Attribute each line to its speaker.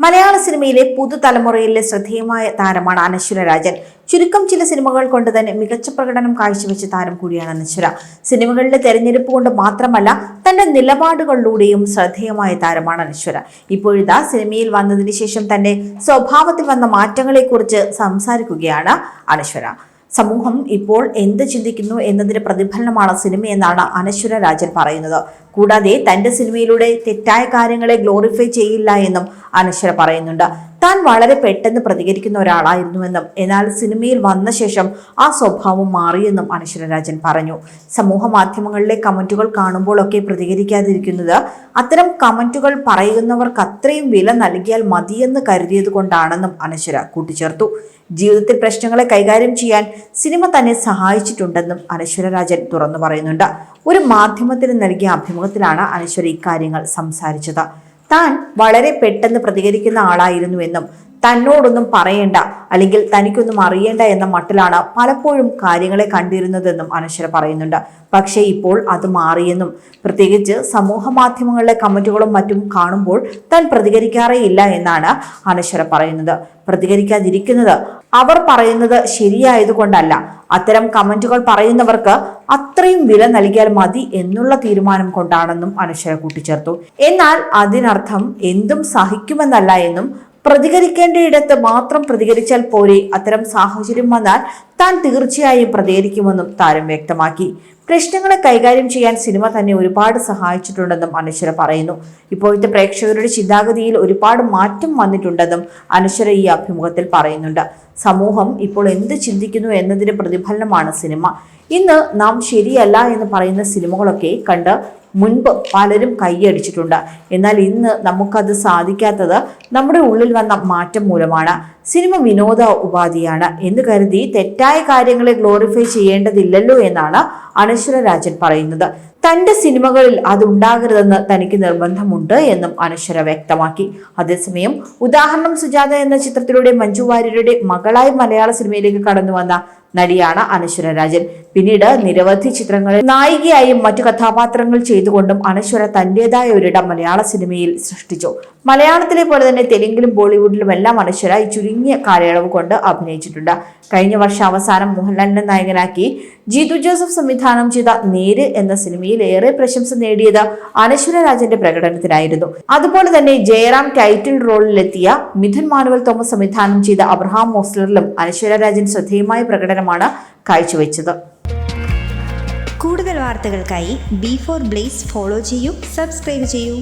Speaker 1: മലയാള സിനിമയിലെ പുതുതലമുറയിലെ ശ്രദ്ധേയമായ താരമാണ് അനശ്വര രാജൻ. ചുരുക്കം ചില സിനിമകൾ കൊണ്ട് തന്നെ മികച്ച പ്രകടനം കാഴ്ചവെച്ച താരം കൂടിയാണ് അനശ്വര. സിനിമകളിലെ തെരഞ്ഞെടുപ്പ് കൊണ്ട് മാത്രമല്ല തന്റെ നിലപാടുകളിലൂടെയും ശ്രദ്ധേയമായ താരമാണ് അനശ്വര. ഇപ്പോഴിതാ സിനിമയിൽ വന്നതിന് ശേഷം തന്റെ സ്വഭാവത്തിൽ വന്ന മാറ്റങ്ങളെക്കുറിച്ച് സംസാരിക്കുകയാണ് അനശ്വര. സമൂഹം ഇപ്പോൾ എന്ത് ചിന്തിക്കുന്നു എന്നതിന്റെ പ്രതിഫലനമാണ് സിനിമയെന്നാണ് അനശ്വര രാജൻ പറയുന്നത്. കൂടാതെ തന്റെ സിനിമയിലൂടെ തെറ്റായ കാര്യങ്ങളെ ഗ്ലോറിഫൈ ചെയ്യില്ല എന്നും അനശ്വര പറയുന്നുണ്ട് താൻ വളരെ പെട്ടെന്ന് പ്രതികരിക്കുന്ന ഒരാളായിരുന്നുവെന്നും എന്നാൽ സിനിമയിൽ വന്ന ശേഷം ആ സ്വഭാവം മാറിയെന്നും അനശ്വര രാജൻ പറഞ്ഞു. സമൂഹ മാധ്യമങ്ങളിലെ കമന്റുകൾ കാണുമ്പോഴൊക്കെ പ്രതികരിക്കാതിരിക്കുന്നത് അത്തരം കമന്റുകൾ പറയുന്നവർക്ക് അത്രയും വില നൽകിയാൽ മതിയെന്ന് കരുതിയത് കൊണ്ടാണെന്നും അനശ്വര കൂട്ടിച്ചേർത്തു. ജീവിതത്തിൽ പ്രശ്നങ്ങളെ കൈകാര്യം ചെയ്യാൻ സിനിമ തന്നെ സഹായിച്ചിട്ടുണ്ടെന്നും അനശ്വര രാജൻ തുറന്നു പറയുന്നുണ്ട്. ഒരു മാധ്യമത്തിന് നൽകിയ അഭിമുഖത്തിലാണ് അനശ്വര ഇക്കാര്യങ്ങൾ സംസാരിച്ചത്. താൻ വളരെ പെട്ടെന്ന് പ്രതികരിക്കുന്ന ആളായിരുന്നു ആളായിരുന്നുവെന്നും തന്നോടൊന്നും പറയേണ്ട അല്ലെങ്കിൽ തനിക്കൊന്നും അറിയേണ്ട എന്ന മട്ടിലാണ് പലപ്പോഴും കാര്യങ്ങളെ കണ്ടിരുന്നതെന്നും അനശ്വര പറയുന്നുണ്ട്. പക്ഷേ ഇപ്പോൾ അത് മാറിയെന്നും പ്രത്യേകിച്ച് സമൂഹ മാധ്യമങ്ങളിലെ കമന്റുകളും മറ്റും കാണുമ്പോൾ താൻ പ്രതികരിക്കാറേ ഇല്ല എന്നാണ് അനശ്വര പറയുന്നത്. പ്രതികരിക്കാതിരിക്കുന്നത് അവർ പറയുന്നത് ശരിയായതുകൊണ്ടല്ല. അത്തരം കമന്റുകൾ പറയുന്നവർക്ക് അത്രയും വില നൽകിയാൽ മതി എന്നുള്ള തീരുമാനം കൊണ്ടാണെന്നും അനശ്വര കൂട്ടിച്ചേർത്തു. എന്നാൽ അതിനർത്ഥം എന്തും സഹിക്കുമെന്നല്ല എന്നും പ്രതികരിക്കേണ്ടയിടത്ത് മാത്രം പ്രതികരിച്ചാൽ പോരെ. അത്തരം സാഹചര്യം വന്നാൽ താൻ തീർച്ചയായും പ്രതികരിക്കുമെന്നും താരം വ്യക്തമാക്കി. പ്രശ്നങ്ങളെ കൈകാര്യം ചെയ്യാൻ സിനിമ തന്നെ ഒരുപാട് സഹായിച്ചിട്ടുണ്ടെന്നും അനശ്വര പറയുന്നു. ഇപ്പോഴത്തെ പ്രേക്ഷകരുടെ ചിന്താഗതിയിൽ ഒരുപാട് മാറ്റം വന്നിട്ടുണ്ടെന്നും അനശ്വര ഈ അഭിമുഖത്തിൽ പറയുന്നുണ്ട്. സമൂഹം ഇപ്പോൾ എന്ത് ചിന്തിക്കുന്നു എന്നതിന്റെ പ്രതിഫലനമാണ് സിനിമ. ഇന്ന് നാം ശരിയല്ല എന്ന് പറയുന്ന സിനിമകളൊക്കെ കണ്ട് മുൻപ് പലരും കൈയടിച്ചിട്ടുണ്ട്. എന്നാൽ ഇന്ന് നമുക്കത് സാധിക്കാത്തത് നമ്മുടെ ഉള്ളിൽ വന്ന മാറ്റം മൂലമാണ്. സിനിമ വിനോദ ഉപാധിയാണ്. എന്ന് കരുതി തെറ്റായ കാര്യങ്ങളെ ഗ്ലോറിഫൈ ചെയ്യേണ്ടതില്ലല്ലോ എന്നാണ് അനശ്വര രാജൻ പറയുന്നത്. തന്റെ സിനിമകളിൽ അത് ഉണ്ടാകരുതെന്ന് തനിക്ക് നിർബന്ധമുണ്ട് എന്നും അനശ്വര വ്യക്തമാക്കി. അതേസമയം ഉദാഹരണം സുജാത എന്ന ചിത്രത്തിലൂടെ മഞ്ജു വാര്യരുടെ മകളായി മലയാള സിനിമയിലേക്ക് കടന്നു വന്ന നടിയാണ് അനശ്വര രാജൻ. പിന്നീട് നിരവധി ചിത്രങ്ങളിൽ നായികയായും മറ്റു കഥാപാത്രങ്ങൾ ചെയ്തുകൊണ്ടും അനശ്വര തന്റേതായ ഒരിടം മലയാള സിനിമയിൽ സൃഷ്ടിച്ചു. മലയാളത്തിലെ പോലെ തന്നെ തെലുങ്കിലും ബോളിവുഡിലും എല്ലാം അനശ്വര ഈ ചുരുങ്ങിയ കാലയളവ് കൊണ്ട് അഭിനയിച്ചിട്ടുണ്ട്. കഴിഞ്ഞ വർഷം അവസാനം മോഹൻലാലിനെ നായകനാക്കി ജീതു ജോസഫ് സംവിധാനം ചെയ്ത നേര് എന്ന സിനിമയിൽ ഏറെ പ്രശംസ നേടിയത് അനശ്വര രാജന്റെ പ്രകടനത്തിനായിരുന്നു. അതുപോലെ തന്നെ ജയറാം ടൈറ്റിൽ റോളിലെത്തിയ മിഥുൻ മാനുവൽ തോമസ് സംവിധാനം ചെയ്ത അബ്രഹാം മോസ്ലറിലും അനശ്വര രാജൻ ശ്രദ്ധേയമായ പ്രകടനമാണ് കാഴ്ചവെച്ചത്.
Speaker 2: കൂടുതൽ വാർത്തകൾക്കായി ബി ഫോർ ബ്ലേസ് ഫോളോ ചെയ്യൂ സബ്സ്ക്രൈബ് ചെയ്യൂ.